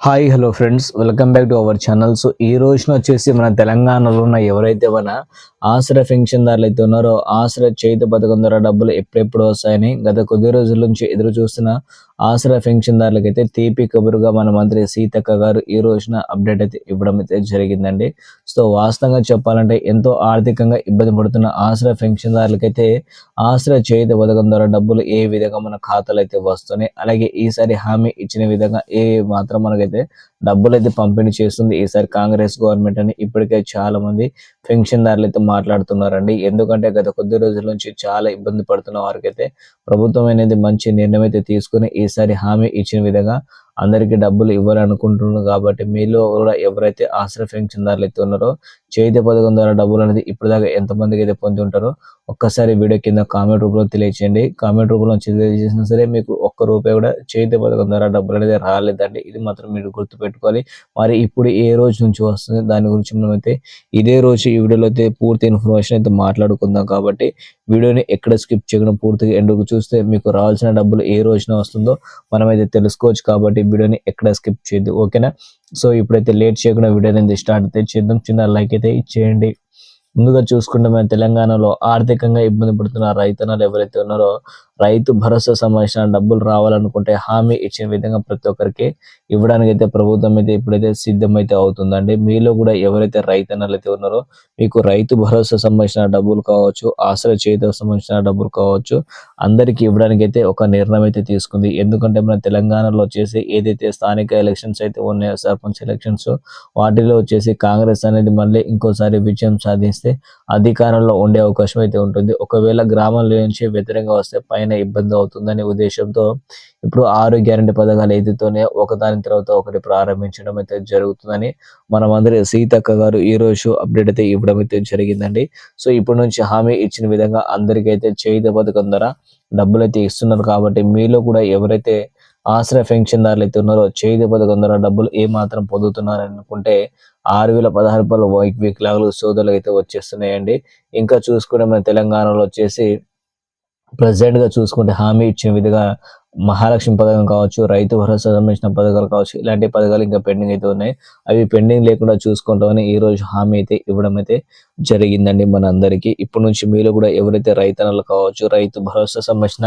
Hi hello friends. Welcome back to our channel. So ఈ రోజున వచ్చేసి మన తెలంగాణలో ఉన్న ఎవరైతే మన ఆశ్రయ పెన్షన్దారులు అయితే ఉన్నారో ఆశ్రయ చేతి పథకం ద్వారా డబ్బులు ఎప్పుడెప్పుడు వస్తాయని గత కొద్ది రోజుల నుంచి ఎదురు చూస్తున్న ఆసరా పెన్షన్దారులకు అయితే తీపి కబురుగా మన మంత్రి సీతక్క గారు ఈ రోజున అప్డేట్ అయితే ఇవ్వడం అయితే జరిగిందండి. సో వాస్తవంగా చెప్పాలంటే ఎంతో ఆర్థికంగా ఇబ్బంది పడుతున్న ఆశ్రయ పెన్షన్దారులకైతే ఆసరా చేతి పథకం ద్వారా డబ్బులు ఏ విధంగా మన ఖాతాలు అయితే వస్తున్నాయి అలాగే ఈసారి హామీ ఇచ్చిన విధంగా ఏ మాత్రం మనకైతే డబ్బులు అయితే పంపిణీ చేస్తుంది ఈసారి కాంగ్రెస్ గవర్నమెంట్ అని ఇప్పటికే చాలా మంది పెన్షన్దారులు అయితే మాట్లాడుతున్నారండి. ఎందుకంటే గత కొద్ది రోజుల నుంచి చాలా ఇబ్బంది పడుతున్న వారికైతే ప్రభుత్వం అనేది మంచి నిర్ణయం అయితే తీసుకుని ఈసారి హామీ ఇచ్చిన విధంగా అందరికీ డబ్బులు ఇవ్వాలనుకుంటున్నారు. కాబట్టి మీలో కూడా ఎవరైతే ఆశ్రయ పెన్షన్దారులు అయితే ఉన్నారో చేతి పథకం ద్వారా డబ్బులు అనేది ఇప్పటిదాకా ఎంతమందికి అయితే పొంది ఉంటారో ఒక్కసారి వీడియో కింద కామెంట్ రూపంలో తెలియచేయండి. కామెంట్ రూపంలో తెలియజేసినా సరే మీకు ఒక్క రూపాయి కూడా చేతి పథకం ద్వారా డబ్బులు అనేది రాలేదండి. ఇది మాత్రం మీరు గుర్తుపెట్టుకోవాలి. మరి ఇప్పుడు ఏ రోజు నుంచి వస్తుంది? దాని గురించి మనమైతే ఇదే రోజు ఈ వీడియోలో అయితే పూర్తి ఇన్ఫర్మేషన్ అయితే మాట్లాడుకుందాం కాబట్టి వీడియోని ఎక్కడ స్కిప్ చేయకుండా పూర్తిగా ఎండుకు చూస్తే మీకు రావాల్సిన డబ్బులు ఏ రోజున వస్తుందో మనమైతే తెలుసుకోవచ్చు కాబట్టి వీడియోని ఎక్కడ స్కిప్ చేయద్దు. ఓకేనా? సో ఇప్పుడైతే లేట్ చేయకుండా వీడియో అనేది స్టార్ట్ అయితే చేద్దాం. చిన్న లైక్ అయితే ఇచ్చేయండి. ముందుగా చూసుకుంటే మన తెలంగాణలో ఆర్థికంగా ఇబ్బంది పడుతున్న రైతన్నలు ఎవరైతే ఉన్నారో రైతు భరోసా సంబంధించిన డబ్బులు రావాలనుకుంటే హామీ ఇచ్చిన విధంగా ప్రతి ఒక్కరికి ఇవ్వడానికి అయితే ప్రభుత్వం అయితే ఇప్పుడైతే సిద్ధమైతే అవుతుందండి. మీలో కూడా ఎవరైతే రైతు అయితే ఉన్నారో మీకు రైతు భరోసా సంబంధించిన డబ్బులు కావచ్చు ఆశ్రయ చేతికి సంబంధించిన డబ్బులు కావచ్చు అందరికి ఇవ్వడానికి అయితే ఒక నిర్ణయం అయితే తీసుకుంది. ఎందుకంటే మన తెలంగాణలో వచ్చేసి ఏదైతే స్థానిక ఎలక్షన్స్ అయితే ఉన్నాయో సర్పంచ్ ఎలక్షన్స్ వాటిలో వచ్చేసి కాంగ్రెస్ అనేది మళ్ళీ ఇంకోసారి విజయం సాధిస్తే అధికారంలో ఉండే అవకాశం అయితే ఉంటుంది. ఒకవేళ గ్రామంలో నుంచి వ్యతిరేకంగా వస్తే పైన ఇబ్బంది అవుతుందనే ఉద్దేశంతో ఇప్పుడు ఆరు గ్యారంటీ పథకాలు ఏదైతేనే ఒకదాని తర్వాత ఒకటి ప్రారంభించడం అయితే జరుగుతుందని మనమందరి సీతక్క గారు ఈ రోజు అప్డేట్ అయితే ఇవ్వడం అయితే జరిగిందండి. సో ఇప్పటి నుంచి హామీ ఇచ్చిన విధంగా అందరికైతే చేయుత పథకం ద్వారా డబ్బులు అయితే ఇస్తున్నారు కాబట్టి మీలో కూడా ఎవరైతే ఆశ్రయ పెన్షన్దారులు అయితే ఉన్నారో చేయుత పథకం ద్వారా డబ్బులు ఏ మాత్రం పొందుతున్నారు అనుకుంటే ఆరు వేల పదహారు రూపాయలు వైక్ వికలాంగులు సోదరులు అయితే వచ్చేస్తున్నాయండి. ఇంకా చూసుకుంటే మన తెలంగాణలో వచ్చేసి ప్రజెంట్గా చూసుకుంటే హామీ ఇచ్చే విధంగా మహాలక్ష్మి పథకం కావచ్చు రైతు భరోసా సంబంధించిన పథకాలు కావచ్చు ఇలాంటి పథకాలు ఇంకా పెండింగ్ అయితే ఉన్నాయి. అవి పెండింగ్ లేకుండా చూసుకుంటామని ఈ రోజు హామీ అయితే ఇవ్వడం అయితే జరిగిందండి మన అందరికీ ఇప్పటి నుంచి మీరు కూడా ఎవరైతే రైతన్నలు కావచ్చు రైతు భరోసా సంబంధించిన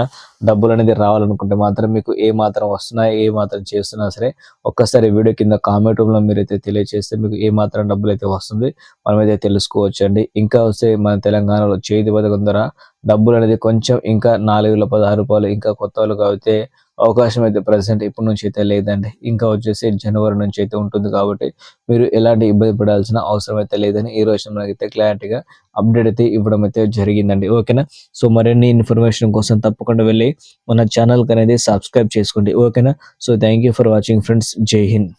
డబ్బులు అనేది రావాలనుకుంటే మాత్రం మీకు ఏ మాత్రం వస్తున్నా ఏ మాత్రం చేస్తున్నా సరే ఒక్కసారి వీడియో కింద కామెంట్ రూమ్లో మీరైతే తెలియజేస్తే మీకు ఏ మాత్రం డబ్బులు అయితే వస్తుంది మనమైతే తెలుసుకోవచ్చండి. ఇంకా వస్తే మన తెలంగాణలో చేతి పథకం ద్వారా డబ్బులు అనేది కొంచెం ఇంకా నాలుగు వేల పదహారు రూపాయలు ఇంకా కొత్త వాళ్ళు కాబట్టి అయితే అవకాశం అయితే ప్రజెంట్ ఇప్పటి నుంచి అయితే లేదండి. ఇంకా వచ్చేసి జనవరి నుంచి అయితే ఉంటుంది కాబట్టి మీరు ఎలాంటి ఇబ్బంది పడాల్సిన అవసరం అయితే లేదని ఈ రోజు మనకైతే క్లారిటీగా అప్డేట్ అయితే ఇవ్వడం అయితే జరిగిందండి. ఓకేనా సో మరిన్ని ఇన్ఫర్మేషన్ కోసం తప్పకుండా వెళ్ళి మన ఛానల్కి అనేది సబ్స్క్రైబ్ చేసుకోండి. ఓకేనా so thank for watching friends Jai Hind